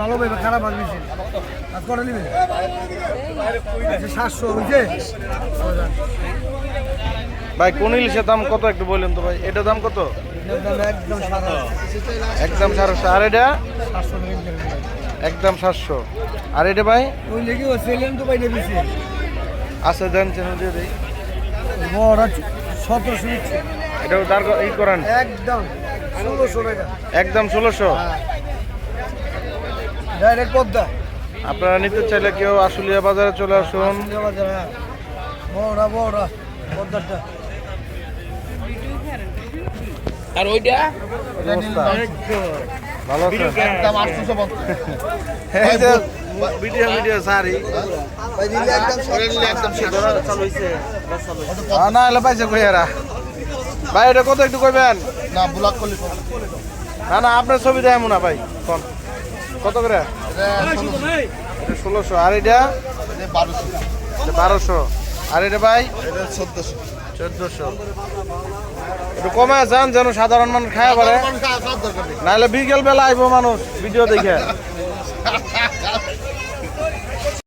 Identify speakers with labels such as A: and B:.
A: ভালো পাইবে খারাপ আর করে সাতশো বুঝছে
B: ভাই কোন ইলিশের দাম কত একটু বললেন তো ভাই? এটা দাম কত?
A: একদম
B: সাতশো আর এটা? একদম সাতশো। আর এটা ভাই?
A: ওই লেগে সেলেন তো পাইলে বেশি
B: আছে দেন চ্যানেল দিয়ে দিই।
A: সতেরোশো
B: এটাও দাঁড় ই করান।
A: একদম ষোলোশো
B: একদম ষোলোশো?
A: ডাইরেক্ট পদ্মা।
B: আপনারা নিতে চাইলে কেউ আশুলিয়া বাজারে চলে আসুন।
A: বড়া বড়া পদ্মাটা
C: আর ওইটা?
B: ভালো?
C: একদম
B: এই যে ভিডিও ভিডিও সারি।
C: একদম
B: আ, না এলে পাইছে কইয়ারা ভাই এটা কত একটু কইবেন?
C: না ব্লক করলে
B: না না আপনার ছবি দেয় না ভাই কোন কত করে? ষোলোশো। আর এটা?
C: বারোশো
B: বারোশো। আর এটা ভাই?
C: চোদ্দশো।
B: চোদ্দশো একটু কমে যান যেন সাধারণ মানুষ খায় পারে নাহলে বিকেল বেলা আইব মানুষ ভিডিও দেখে।